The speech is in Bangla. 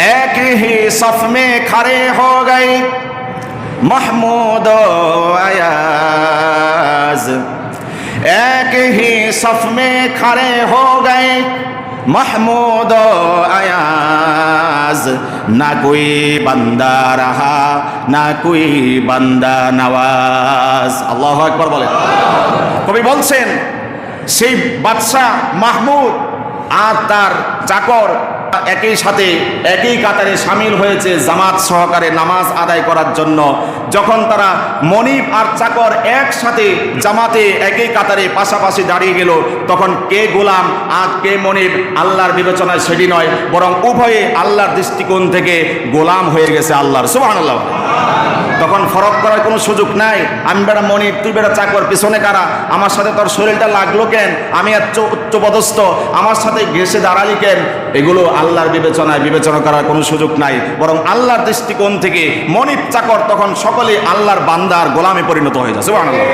ایک ہی صف میں کھڑے ہو گئے محمود و ایاز ایک ہی صف میں کھڑے ہو گئے محمود و ایاز نہ کوئی بندہ رہا نہ کوئی بندہ نواز আল্লাহ আকবর বলে কবি বলছেন সেই বাদশাহ মাহমুদ আর তার চাকর একই সাথে একই কাতারে সামিল হয়েছে জামাত সহকারে নামাজ আদায় করার জন্য। যখন তারা মনিব আর চাকর একসাথে জামাতে একই কাতারে পাশাপাশি দাঁড়িয়ে গেল, তখন কে গোলাম আর কে মনিব আল্লাহর বিবেচনায় সেটি নয়, বরং উভয়ে আল্লাহর দৃষ্টিকোণ থেকে গোলাম হয়ে গেছে আল্লাহর। সুবহানাল্লাহ। তখন ফরক করার কোনো সুযোগ নাই। আমি বেড়া মনির, তুই বেড়া চাকর, পিছনে কারা? আমার সাথে তোর শরীরটা লাগল কেন? আমি এত উচ্চপদস্থ, আমার সাথে ঘেসে দাঁড়ালি কেন? এগুলো আল্লাহর বিবেচনায় বিবেচনা করার কোনো সুযোগ নাই। বরং আল্লাহর দৃষ্টিকোণ থেকে মনির চাকর তখন সকলে আল্লাহর বান্দার গোলামে পরিণত হয়ে যাচ্ছে সুবহানাল্লাহ।